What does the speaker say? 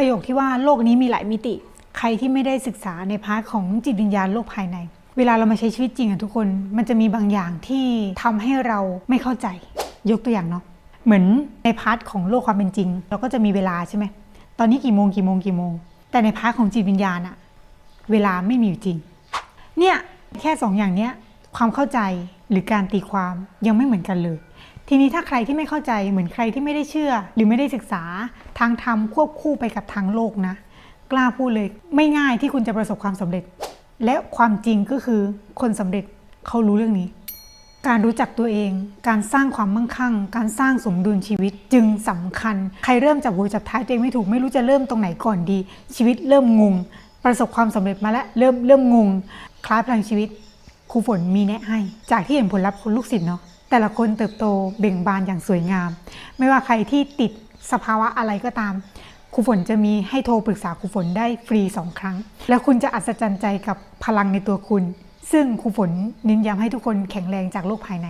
ประโยคที่ว่าโลกนี้มีหลายมิติ ใครที่ไม่ได้ศึกษาในพาร์ทของจิตวิญญาณโลกภายใน เวลาเรามาใช้ชีวิตจริงอะทุกคน มันจะมีบางอย่างที่ทำให้เราไม่เข้าใจ ยกตัวอย่างเนาะ เหมือนในพาร์ทของโลกความเป็นจริง เราก็จะมีเวลาใช่ไหม ตอนนี้กี่โมงกี่โมงกี่โมง แต่ในพาร์ทของจิตวิญญาณอะเวลาไม่มีอยู่จริง เนี่ยแค่สองอย่างเนี้ยความเข้าใจหรือการตีความยังไม่เหมือนกันเลย ทีนี้ถ้าใครที่ไม่เข้าใจเหมือนใครที่ไม่ได้เชื่อ หรือไม่ได้ศึกษาทางธรรมควบคู่ไปกับทางโลกนะ กล้าพูดเลยไม่ง่ายที่คุณจะประสบความสำเร็จ และความจริงก็คือคนสำเร็จเขารู้เรื่องนี้ การรู้จักตัวเอง การสร้างความมั่งคั่ง การสร้างสมดุลชีวิตจึงสำคัญ ใครเริ่มจับหัวจับท้ายตัวเองไม่ถูกไม่รู้จะเริ่มตรงไหนก่อนดี ชีวิตเริ่มงง ประสบความสำเร็จมาแล้วเริ่มเริ่มงงคล้ายพลังชีวิตครูฝนมีแนะให้ จากที่เห็นผลลัพธ์คนลูกศิษย์เนาะ แต่ละคนเติบโตเบ่งบานอย่างสวยงาม ไม่ว่าใครที่ติดสภาวะอะไรก็ตามครูฝนจะมีให้โทรปรึกษาครูฝนได้ฟรีสองครั้ง แล้วคุณจะอัศจรรย์ใจกับพลังในตัวคุณ ซึ่งครูฝนเน้นย้ำให้ทุกคนแข็งแรงจากโลกภายใน